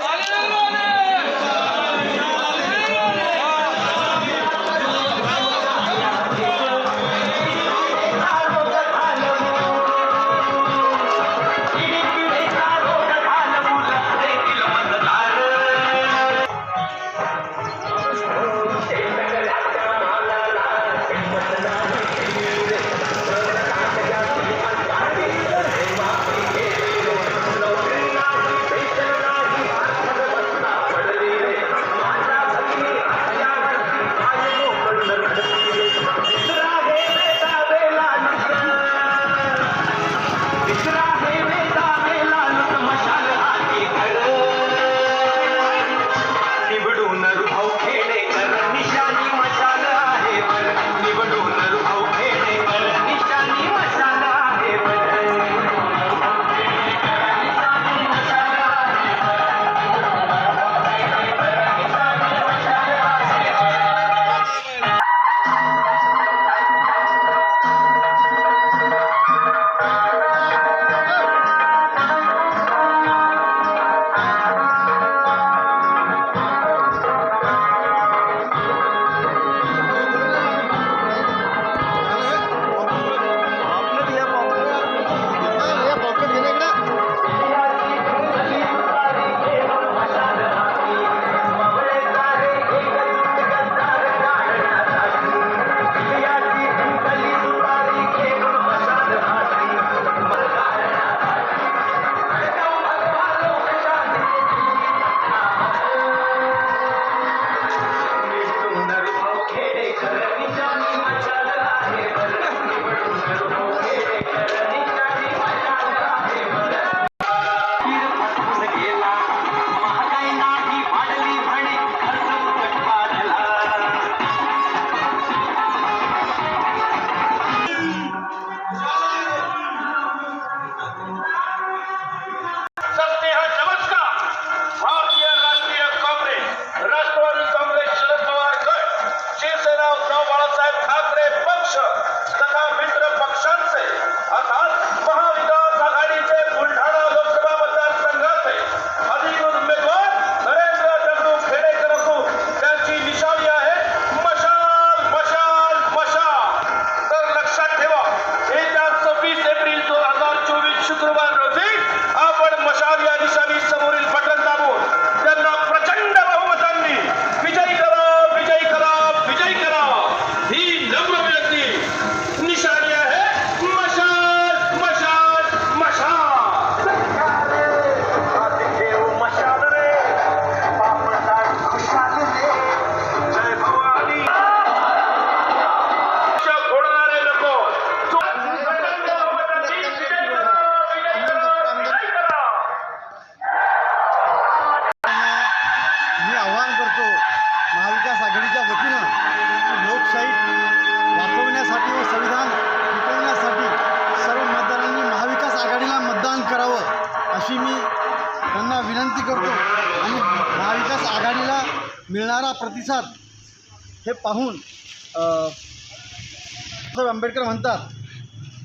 안녕하세요. पक्ष तथा मित्र पक्षांचे अर्थात महाविकास आघाडीचे बुलढाणा महाविकास आघाडीच्या वतीनं लोकशाही वाचवण्यासाठी व संविधान टिकवण्यासाठी सर्व मतदारांनी महाविकास आघाडीला मतदान करावं अशी मी त्यांना विनंती करतो. आणि महाविकास आघाडीला मिळणारा प्रतिसाद हे पाहून बाबासाहेब आंबेडकर म्हणतात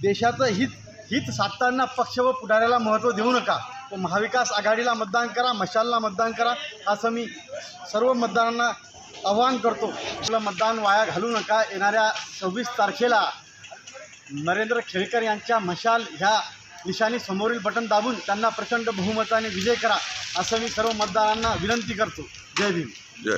देशाचं हित हित साधताना पक्ष व पुढाऱ्याला महत्त्व देऊ नका. व महाविकास आघाडीला मतदान करा मशालला मतदान करा असं मी सर्व मतदारांना आवाहन करतो. आपलं मतदान वाया घालू नका. येणाऱ्या सव्वीस तारखेला नरेंद्र खेळकर यांच्या मशाल ह्या निशाणी समोरील बटन दाबून त्यांना प्रचंड बहुमताने विजय करा असं मी सर्व मतदारांना विनंती करतो. जय भीम. जय.